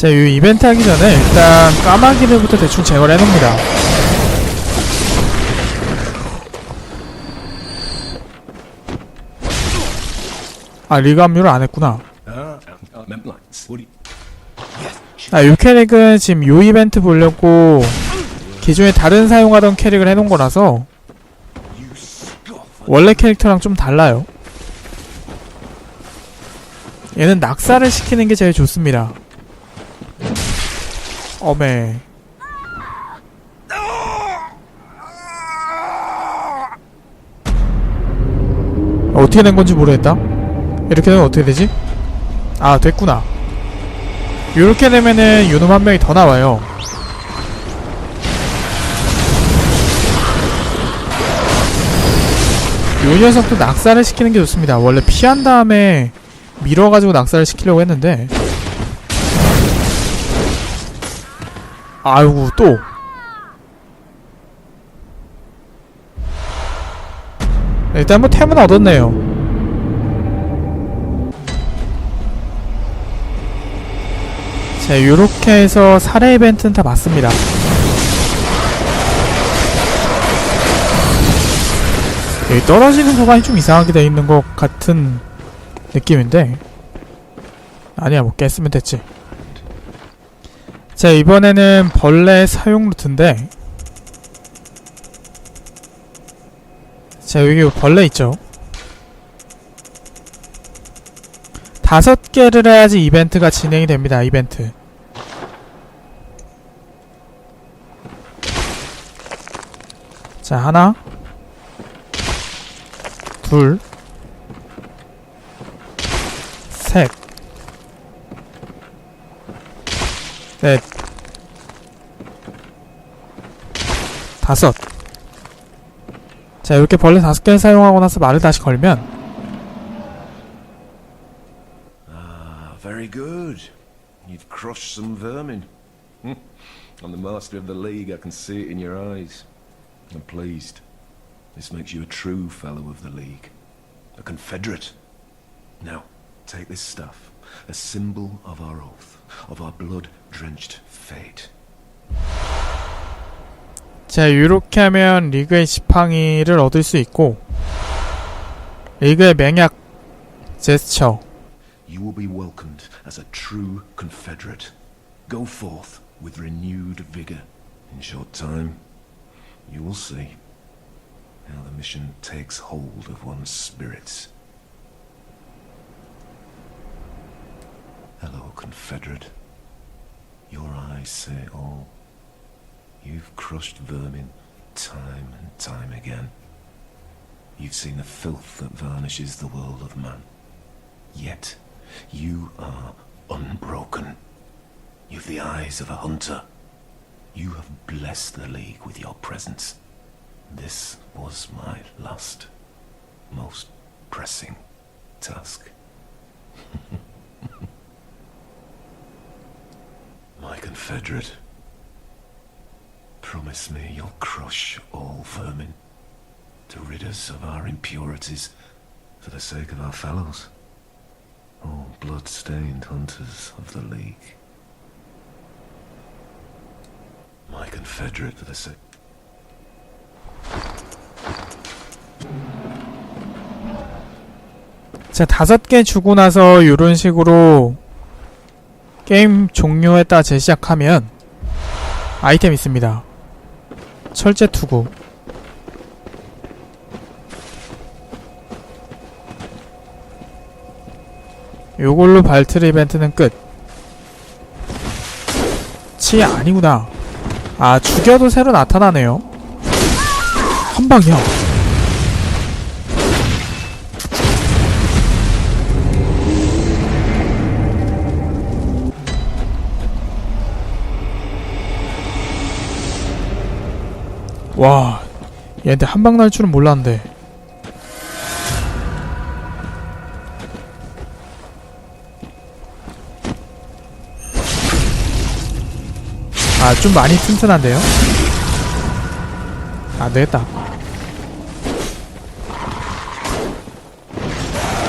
자, 이 이벤트 하기 전에 일단 까마귀들부터 대충 제거를 해놓습니다. 아, 리그 합류를 안 했구나. 아, 요 캐릭은 지금 요 이벤트 보려고 기존에 다른 사용하던 캐릭을 해놓은 거라서. 원래 캐릭터랑 좀 달라요. 얘는 낙사를 시키는 게 제일 좋습니다. 어메. 어떻게 된 건지 모르겠다. 이렇게 되면 어떻게 되지? 아, 됐구나. 이렇게 되면은 요놈 한 명이 더 나와요. 요 녀석도 낙사를 시키는 게 좋습니다. 원래 피한 다음에 밀어가지고 낙사를 시키려고 했는데 아이고 또 일단 뭐 템은 얻었네요. 자 요렇게 해서 살해 이벤트는 다 맞습니다. 여기 떨어지는 구간이 좀 이상하게 돼 있는 것 같은 느낌인데 아니야 뭐 깼으면 됐지 자 이번에는 벌레 사용 루트인데. 자 여기 벌레 있죠? 다섯 개를 해야지 이벤트가 진행이 됩니다 이벤트. 자 하나. 둘, 넷, 다섯. 자, 이렇게 벌레 다섯 개를 사용하고 나서 말을 다시 걸면, Ah, very good. You've crushed some vermin. Hmm. I'm the master of the league. I can see it in your eyes. I'm pleased. This makes you a true fellow of the league. A confederate. Now, take this stuff. A symbol of our oath. Of our blood-drenched fate. 자, 이렇게 하면 리그의 지팡이를 얻을 수 있고, 리그의 맹약, 제스처, You will be welcomed as a true confederate. Go forth with renewed vigor. In short time, you will see how the mission takes hold of one's spirits. Hello, confederate. Your eyes say all. You've crushed vermin time and time again. You've seen the filth that varnishes the world of man. Yet, you are unbroken. You've the eyes of a hunter. You have blessed the League with your presence. This was my last, most pressing task. Confederate, promise me you'll crush all vermin to rid us of our impurities for the sake of our fellows. Oh, blood-stained hunters of the League. My confederate for the sake... 자, 다섯 개 주고 나서 이런 식으로 게임 종료했다 재시작하면 아이템 있습니다. 철제 투구. 요걸로 발트리 이벤트는 끝. 치 아니구나. 아, 죽여도 새로 나타나네요. 한 방이야. 와, 얘한테 한 방 날 줄은 몰랐는데. 아, 좀 많이 튼튼한데요? 안 되겠다.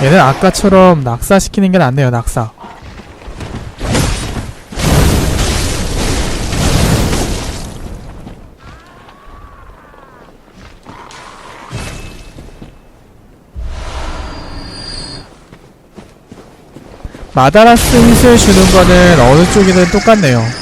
얘는 아까처럼 낙사시키는 게 낫네요, 낙사. 마다라스 휘슬 주는 거는 어느 쪽이든 똑같네요